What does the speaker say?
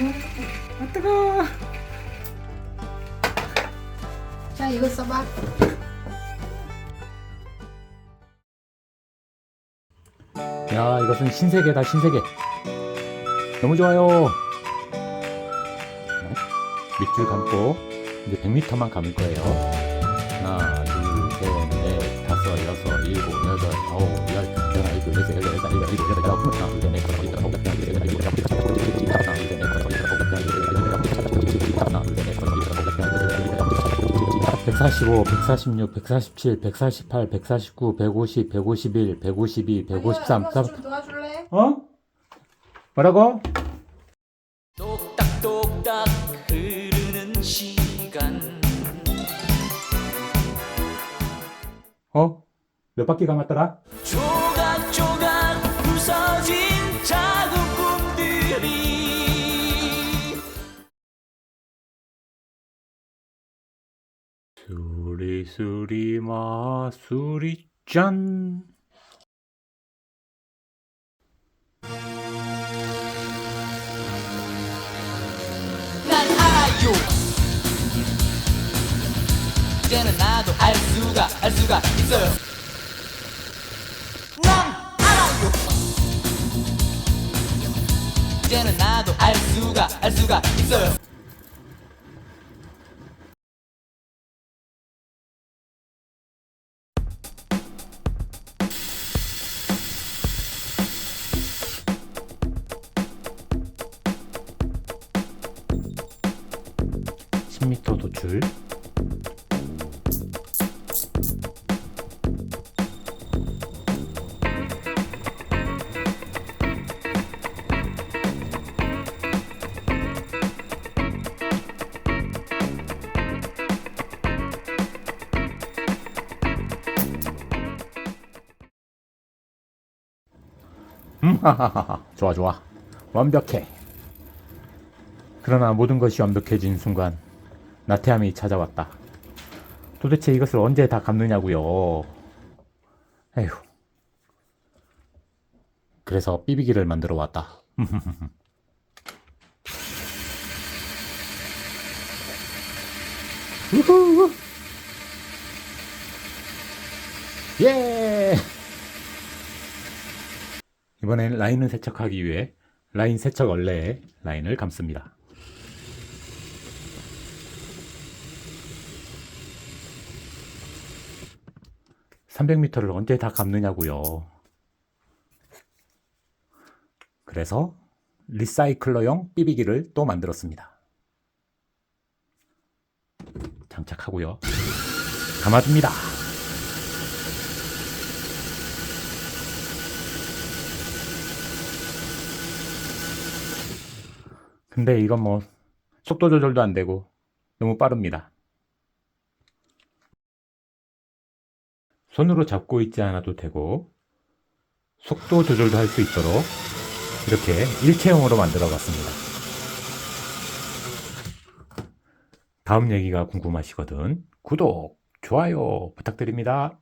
아 뜨거. 자 이거 써봐. 야 이것은 신세계다 신세계. 너무 좋아요. 네. 밑줄 감고 이제 100m만 감을 거예요. 하나, 둘, 셋, 넷, 다섯, 여섯, 일곱, 여덟, 아홉, 열, 열하나, 일곱, 열세, 열여, 열다, 열여, 일곱, 여덟, 아홉, 넷, 다섯, 여섯, 일곱, 여덟, 여덟, 아홉, 열, 넷, 다섯, 여섯, 일곱, 여덟, 여덟, 여섯, 일곱, 여덟, 여덟, 145, 146, 147, 148, 149, 150, 151, 152, 153, 아니야, 이거 좀 도와줄래? 어? 뭐라고? 똑딱똑딱 흐르는 시 어? 몇 바퀴 감았더라? 조각조각 부서진 작은 꿈들이 수리 수리 마수리 짠 이제는 나도 알 수가 알 수가 있어요. 난 알아요. 이제는 나도 알 수가 알 수가 있어요. 십 미터 도출 음, 하하하하. 좋아, 좋아. 완벽해. 그러나 모든 것이 완벽해진 순간 나태함이 찾아왔다. 도대체 이것을 언제 다 갚느냐고요. 에휴. 그래서 삐비기를 만들어 왔다. 우후. 예! 이번엔 라인을 세척하기 위해 라인 세척 얼레에 라인을 감습니다. (300m를) 언제 다 감느냐고요. 그래서 리사이클러용 삐비기를 또 만들었습니다. 장착하고요. 감아줍니다 근데 이건 뭐 속도 조절도 안 되고 너무 빠릅니다. 손으로 잡고 있지 않아도 되고 속도 조절도 할 수 있도록 이렇게 일체형으로 만들어 봤습니다. 다음 얘기가 궁금하시거든 구독, 좋아요 부탁드립니다.